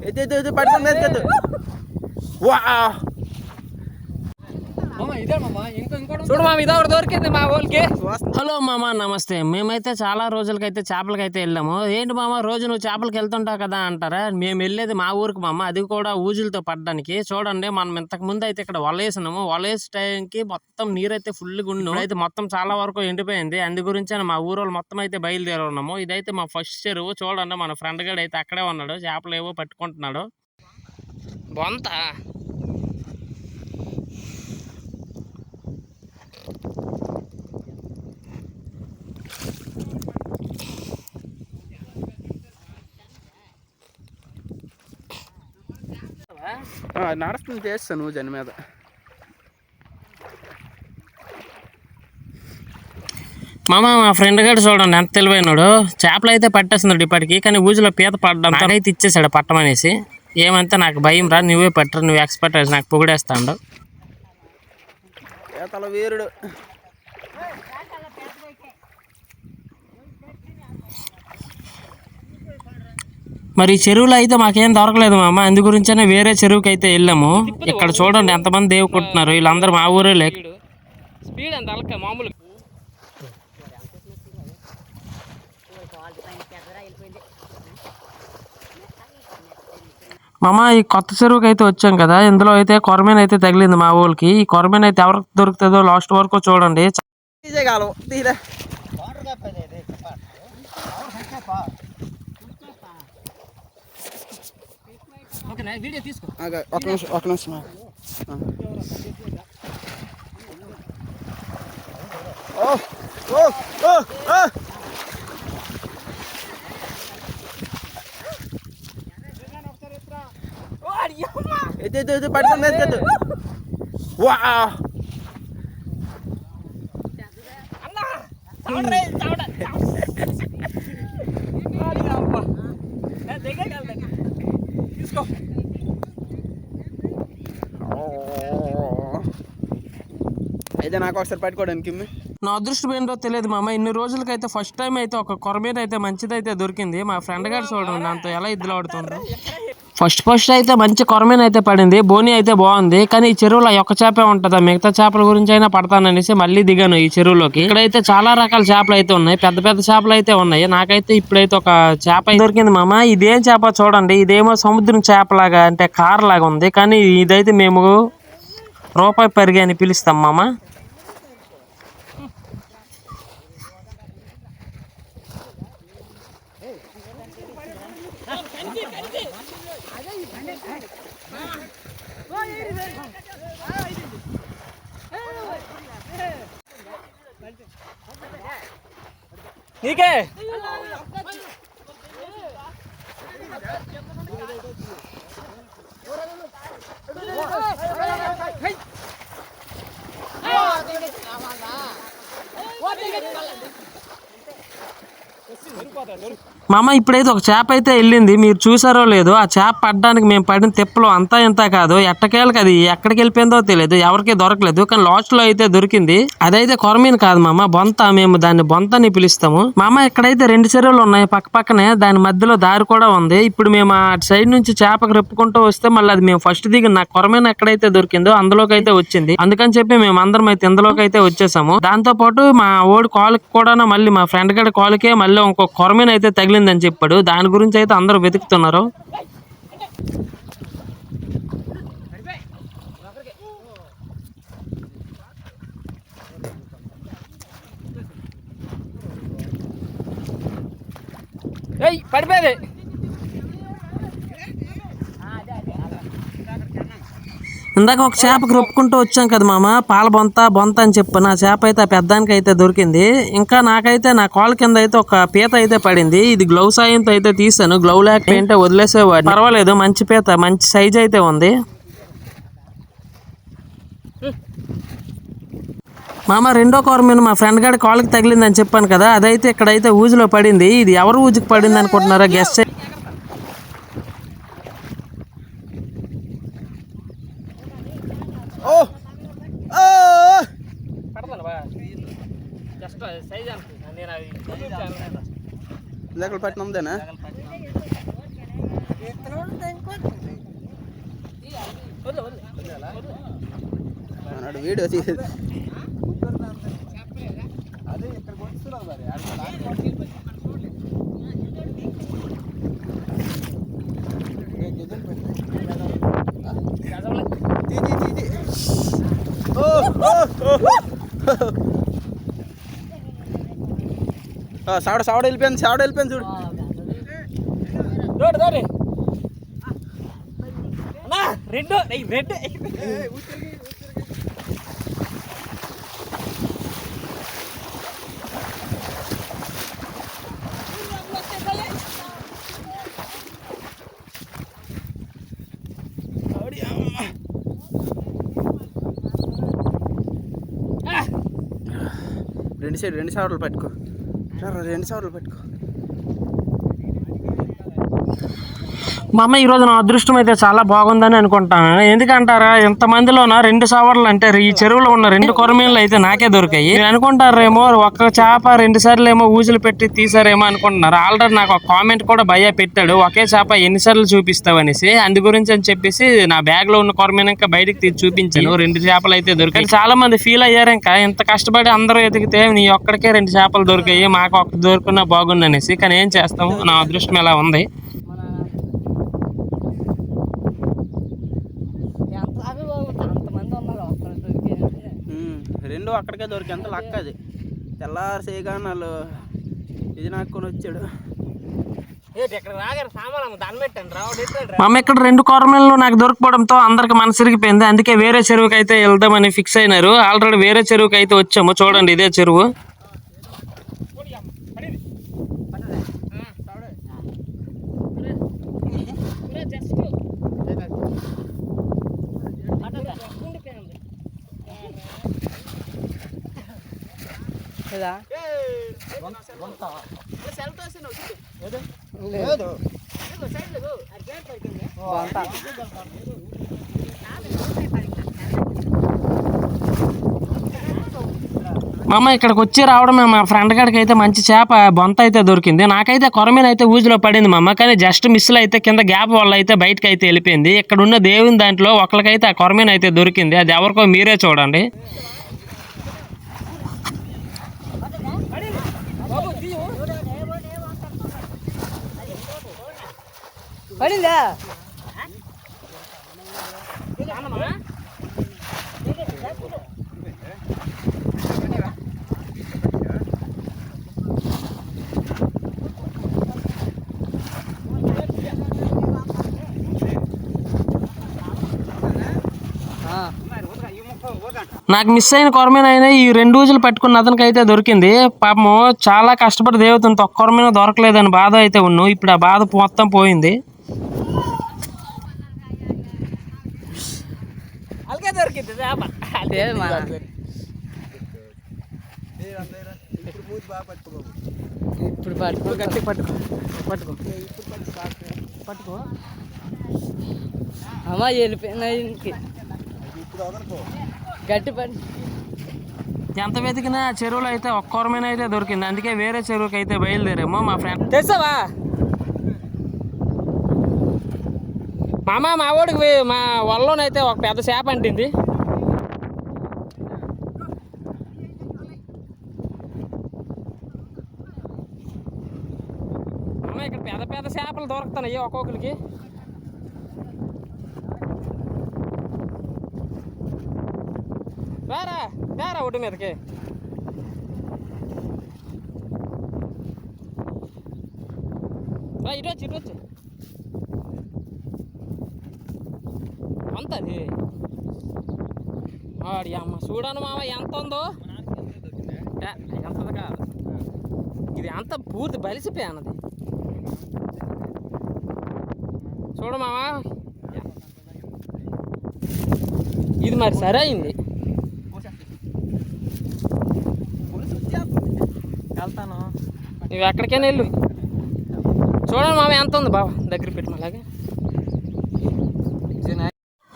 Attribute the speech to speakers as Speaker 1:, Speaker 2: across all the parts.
Speaker 1: itu itu itu pardon net itu wah
Speaker 2: చూడు మామ ఇది ఒకటి దొరికింది మా వాళ్ళకి
Speaker 3: హలో మామ నమస్తే. మేమైతే చాలా రోజులకైతే చేపలకైతే వెళ్ళాము. ఏంటి మామ రోజు నువ్వు చేపలకి వెళ్తుంటావు కదా అంటారా? మేము వెళ్ళేది మా ఊరికి మామ. అది కూడా ఊజులతో పడ్డానికి. చూడండి మనం ఇంతకు ముందు అయితే ఇక్కడ వలేసినాము. వలేసే టైంకి మొత్తం నీరైతే ఫుల్ గుండు. అయితే మొత్తం చాలా వరకు ఎండిపోయింది. అందు గురించి మా ఊరు వాళ్ళు మొత్తం అయితే బయలుదేరి ఉన్నాము. ఇదైతే మా ఫస్ట్ చెరువు. చూడండి మన ఫ్రెండ్ గడు అయితే అక్కడే ఉన్నాడు. చేపలు ఏవో పట్టుకుంటున్నాడు. బొంత.
Speaker 1: నడుస్తుంది చేస్తాను నువ్వు జన మీద.
Speaker 3: మామ మా ఫ్రెండ్ గారు చూడండి ఎంత తెలివైనాడు. చేపలు అయితే పట్టేస్తున్నాడు ఇప్పటికి కానీ ఊజులో పీత పడ్డం. అయితే ఇచ్చేసాడు పట్టమనేసి ఏమంటే నాకు భయం రా నువ్వే పట్టరు నువ్వు ఎక్స్పర్ట్ నాకు పొగిడేస్తాడు.
Speaker 1: ఏతల వీరుడు.
Speaker 3: మరి ఈ చెరువులో అయితే మాకేం దొరకలేదు మామ. అందు గురించనే వేరే చెరువుకి అయితే వెళ్ళాము. ఇక్కడ చూడండి ఎంతమంది దేవుకుంటున్నారు వీళ్ళందరూ మా ఊరే లేక
Speaker 2: స్పీడ్ అంత అలక మామూలు
Speaker 3: మామ ఈ కొత్త చెరువుకి అయితే వచ్చాం కదా. ఇందులో అయితే కొరమేన్ అయితే తగిలింది మా ఊళ్ళకి ఈ కొరమేన్ అయితే ఎవరికి దొరుకుతుందో లాస్ట్ వరకు చూడండి.
Speaker 2: ఓకేనా వీడియో తీసుకో
Speaker 1: ఆగు, ఒక నిమిషం ఒక నిమిషం ఆగు. ఆ. ఓ ఓ ఓ ఓ ఎత్తు ఎత్తు ఎత్తు పట్టుకొని ఎత్తు Let's
Speaker 2: go.
Speaker 1: అయితే నాకు ఒకసారి పట్టుకోవడానికి
Speaker 3: నా అదృష్టం ఏంటో తెలియదు మామ. ఇన్ని రోజులకైతే ఫస్ట్ టైం అయితే ఒక కొరమేన్ అయితే మంచిదైతే దొరికింది. మా ఫ్రెండ్ గారు చూడండి దాంతో ఎలా ఇద్దరు ఆడుతుండ్రు ఫస్ట్ ఫస్ట్ అయితే మంచి కొరమేన్ అయితే పడింది బోని అయితే బాగుంది కానీ ఈ చెరువులో ఒక్క చేపే ఉంటుందా? మిగతా చేపల గురించి అయినా పడతాననేసి మళ్ళీ దిగాను ఈ చెరువులోకి. ఇక్కడైతే చాలా రకాల చేపలు అయితే ఉన్నాయి పెద్ద పెద్ద చేపలు అయితే ఉన్నాయి. నాకైతే ఇప్పుడైతే ఒక చేప దొరికింది మామ. ఇదేం చేప చూడండి ఇదేమో సముద్రం చేపలాగా అంటే కార్ లాగా ఉంది కానీ ఇదైతే మేము రూపాయి పరిగి అని పిలుస్తాం మామ.
Speaker 2: నీకే
Speaker 3: మామ ఇప్పుడైతే ఒక చేప అయితే వెళ్ళింది. మీరు చూసారో లేదో ఆ చేప పడ్డానికి మేము పడిన తిప్పలో అంతా ఇంత కాదు. ఎట్టకేళ్ళకి అది ఎక్కడికి వెళ్ళిపోయిందో తెలియదు. ఎవరికి దొరకలేదు. కానీ లాస్ట్లో అయితే దొరికింది. అదైతే కొరమీన్ కాదు మామ బొంత. మేము దాన్ని బొంత అని పిలుస్తాము. మామ ఇక్కడైతే రెండు చెరువులు ఉన్నాయి పక్క పక్కనే. దాని మధ్యలో దారి కూడా ఉంది. ఇప్పుడు మేము ఆ సైడ్ నుంచి చేపకు రెప్పుకుంటూ వస్తే మళ్ళీ అది మేము ఫస్ట్ దిగిన నా కొరమీన్ ఎక్కడైతే దొరికిందో అందులోకి అయితే వచ్చింది. అందుకని చెప్పి మేము అందరం అయితే ఇందులోకి అయితే వచ్చేసాము. దాంతో పాటు మా ఓడి కాలుకి కూడా మళ్ళీ మా ఫ్రెండ్ గడి కాలుకే మళ్ళీ ఇంకో కొరమీన్ అయితే తగిలిందని చెప్పాడు. దాని గురించి అయితే అందరూ వెతుకుతున్నారు.
Speaker 2: పడిపోయేది.
Speaker 3: ఇందాక ఒక చేపకు రొప్పుకుంటూ వచ్చాం కదా మామ పాల బొంత బొంత అని చెప్పి నా చేప అయితే ఆ పెద్దానికి అయితే దొరికింది. ఇంకా నాకైతే నా కాల్ కింద అయితే ఒక పీత అయితే పడింది. ఇది గ్లౌ సాయంతో అయితే తీసాను గ్లౌ లేకపోయింటే వదిలేసేవాడు పర్వాలేదు మంచి పీత మంచి సైజ్ అయితే ఉంది. మామ రెండో కోరమీను మా ఫ్రెండ్ గారి కాళ్ళకి తగిలిందని చెప్పాను కదా. అదైతే ఇక్కడైతే ఊజులో పడింది. ఇది ఎవరు ఊజుకి పడింది అనుకుంటున్నారా? గెస్ట్
Speaker 1: ఓ ఓ
Speaker 2: పడతాను బా జస్ట్ సైజ్ అనుకుంటున్నా నేను అది చూపించాను.
Speaker 1: లేకపోతే అన్నాడు వీడియో తీసి
Speaker 2: గజవలే.
Speaker 1: తీ, వెళ్ళిపోయింది సావడ వెళ్ళిపోయింది చూడు
Speaker 2: దోడు దోడు అన్నా రెండు ఏయ్, రెండు.
Speaker 1: రెండు సైడ్ రెండు సవర్లు పెట్టుకో. రెండు సవర్లు పెట్టుకో.
Speaker 3: మా అమ్మ ఈ రోజు నా అదృష్టం అయితే చాలా బాగుందని అనుకుంటాను. ఎందుకంటారా ఇంత మందిలోన రెండు సవర్లు అంటే ఈ చెరువులో ఉన్న రెండు కొరమీన్లు అయితే నాకే దొరికాయి. నేను అనుకుంటారేమో ఒక్క చేప రెండు సార్లు ఏమో ఊజులు పెట్టి తీసారేమో అనుకుంటున్నారు. ఆల్రెడీ నాకు ఒక కామెంట్ కూడా భయ పెట్టాడు ఒకే చేప ఎన్నిసార్లు చూపిస్తావు అనేసి అందు గురించి అని చెప్పేసి నా బ్యాగ్లో ఉన్న కొరమీన్ ఇంకా బయటకు తీసి చూపించాను. రెండు చేపలు అయితే దొరికాయి. చాలా మంది ఫీల్ అయ్యారు ఇంకా ఇంత కష్టపడి అందరూ ఎదిగితే నీ ఒక్కడికే రెండు చేపలు దొరికాయి మాకు ఒక్క దొరుకున్నా బాగుంది అనేసి కానీ ఏం చేస్తాము నా అదృష్టం ఇలా ఉంది?
Speaker 1: రెండు అక్కడికే దొరికి ఎంత లక్క అది. తెల్లారి చేయగానే వాళ్ళు ఇది నాకొని వచ్చాడు.
Speaker 2: ఏంటి ఇక్కడ
Speaker 3: రెండు కొరమేళ్ళు నాకు దొరకపోవడంతో అందరికి మనసిరిగిపోయింది అందుకే వేరే చెరువుకి అయితే వెళ్దామని ఫిక్స్ అయినారు. ఆల్రెడీ వేరే చెరువుకి అయితే వచ్చాము. చూడండి ఇదే చెరువు.
Speaker 2: లేదా
Speaker 3: మా అమ్మ ఇక్కడికి వచ్చి రావడమే మా ఫ్రెండ్ గారికి అయితే మంచి చేప బొంత అయితే దొరికింది. నాకైతే కొరమీన అయితే ఊజిలో పడింది మా అమ్మ కానీ జస్ట్ మిస్లో అయితే కింద గ్యాప్ వల్ల అయితే బయటకు అయితే వెళ్ళిపోయింది. ఇక్కడ ఉన్న దేవుని దాంట్లో ఒకరికైతే ఆ కొరమీన అయితే దొరికింది. అది ఎవరికో మీరే చూడండి.
Speaker 2: పడిందా?
Speaker 3: నాకు మిస్ అయిన కొరమీన అయినా ఈ రెండు రోజులు పట్టుకున్న అతనికి అయితే దొరికింది. పాపము చాలా కష్టపడి దేవుతుంది ఒక్క కొరమైన దొరకలేదని బాధ అయితే ఉన్నావు ఇప్పుడు ఆ బాధ మొత్తం పోయింది.
Speaker 2: అలాగే దొరికింది చేప లేదు మన ఇప్పుడు పట్టుకో గట్టి పట్టుకో పట్టుకో పట్టుకో అమ్మ వెళ్ళిపోయిన ఇంటికి గట్టి పట్టు
Speaker 3: ఎంత వెతికినా చెరువులో అయితే ఒక్క కొరమీన అయితే దొరికింది అందుకే వేరే చెరువుకి అయితే బయలుదేరాము మా ఫ్రెండ్
Speaker 2: తెస్తావా మామ మా వాడికి వే- మా వల్లలోనైతే ఒక పెద్ద చేప అంటింది. మామ ఇక్కడ పెద్ద పెద్ద చేపలు దొరుకుతున్నాయి ఒక్కొక్కరికి. రారా రారా ఒడ్డు మీదకి. రా ఇటు వచ్చి ఇటు వచ్చి. అది ఆడి అమ్మ చూడను మామ ఎంత ఉందో ఎంతది కాదు. ఇది అంత పూర్తి బలిసిపోయానది. చూడు మామ. ఇది మరి సరే అయింది
Speaker 1: వెళ్తాను.
Speaker 2: నువ్వు ఎక్కడికైనా వెళ్ళు. చూడండి మామ ఎంత ఉంది బాబా దగ్గర పెట్టి అలాగే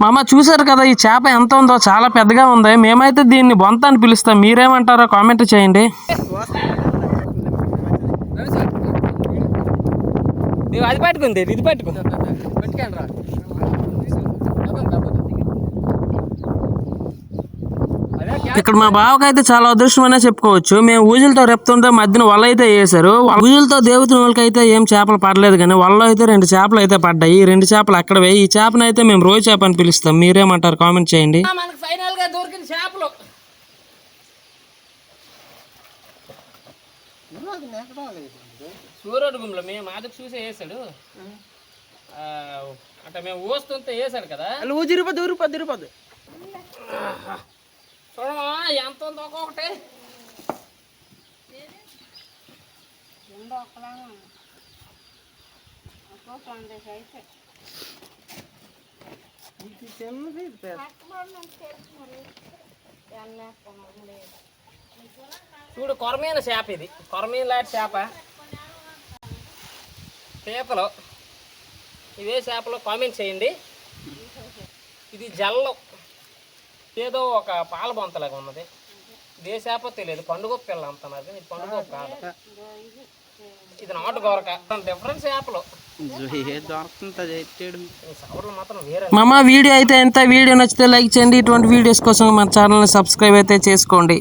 Speaker 3: మా అమ్మ చూశారు కదా ఈ చేప ఎంత ఉందో చాలా పెద్దగా ఉంది. మేమైతే దీన్ని బొంత అని పిలుస్తాం. మీరేమంటారో కామెంట్ చేయండి.
Speaker 2: అది పట్టుకుంది ఇది పట్టుకో
Speaker 4: పెట్టుకోండి రా అదే
Speaker 3: ఇక్కడ మా బావకైతే చాలా అదృష్టం అనే చెప్పుకోవచ్చు. మేము ఊజులతో రెప్తుంటే మధ్యన వల అయితే వేసారు ఊజులతో దేవుతున్న వాళ్ళకైతే ఏం చేపలు పడలేదు కానీ వల్ల అయితే రెండు చేపలు అయితే పడ్డాయి. ఈ రెండు చేపలు అక్కడ పోయి ఈ చేపను అయితే మేము రోజు చేప అని పిలుస్తాం. మీరేమంటారు? కామెంట్ చేయండి.
Speaker 2: మనకు ఫైనల్గా దొరికిన చేపలు. సూర్యుడు గుంలో మేము మాదికి చూసే వేసాడు ఆ, అంటే మేము ఊస్తుంటే వేసాడు కదా?
Speaker 1: అలా ఊజి ఇరిపోద్ది ఊరిపోద్ది ఇరిపోద్ది
Speaker 2: చూడమా ఎంత ఉందో ఒక్కొక్కటి చూడు కొరమైన చేప ఇది కొరమైన లాంటి చేప పీతలు ఇదే చేపలో కామెంట్ చేయండి ఇది జల్లం ఏదో ఒక పాల బొంతలాగా ఉన్నది. ఇదే చేప తెలియదు. పండుగ పిల్ల అంటున్నారు ఇది పండుగ కాదు. ఇది నాటు గోరక. మాత్రం వేరే.
Speaker 3: మామ వీడియో అయితే ఎంత? వీడియో నచ్చితే లైక్ చేయండి. ఇటువంటి వీడియోస్ కోసం మన ఛానల్ని సబ్స్క్రైబ్ అయితే చేసుకోండి.